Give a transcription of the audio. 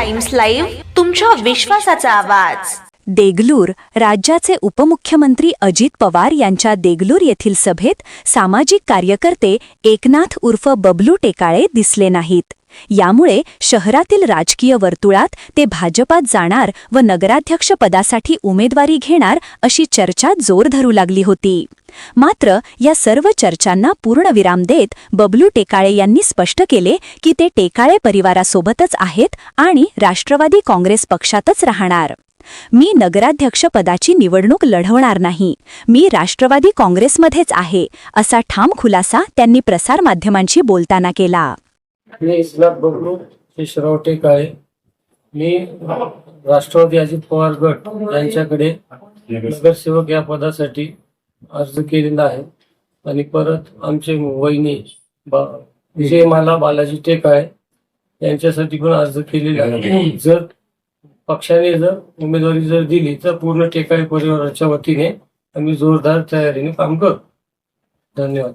Times live तुमच्या विश्वासाचा आवाज. देगलूर राज्याचे उपमुख्यमंत्री अजित पवार यांच्या देगलूर येथील सभेत सामाजिक कार्यकर्ते एकनाथ उर्फ बबलू टेकाळे दिसले नाहीत. यामुळे शहरातील राजकीय वर्तुळात ते भाजपात जाणार व नगराध्यक्षपदासाठी उमेदवारी घेणार अशी चर्चा जोर धरू लागली होती. मात्र या सर्व चर्चांना पूर्णविराम देत बबलू टेकाळे यांनी स्पष्ट केले की ते टेकाळे परिवारासोबतच आहेत आणि राष्ट्रवादी काँग्रेस पक्षातच राहणार. मी नगराध्यक्षपदाची निवडणूक लढवणार नाही. मी राष्ट्रवादी काँग्रेसमध्येच आहे असा ठाम खुलासा त्यांनी प्रसारमाध्यमांशी बोलताना केला. मी इस्लाम बबलू टेकाळे. मी राष्ट्रवादी अजित पवार गट यांच्याकडे नगरसेवक या पदासाठी अर्ज केलेला आहे. आणि परत आमचे वहिनी बा- विजयमाला बालाजी टेकाळे यांच्यासाठी पण अर्ज केलेला आहे. जर पक्षाने जर उमेदवारी जर दिली तर पूर्ण टेकाळे परिवाराच्या वतीने आम्ही जोरदार तयारीने काम करू. धन्यवाद.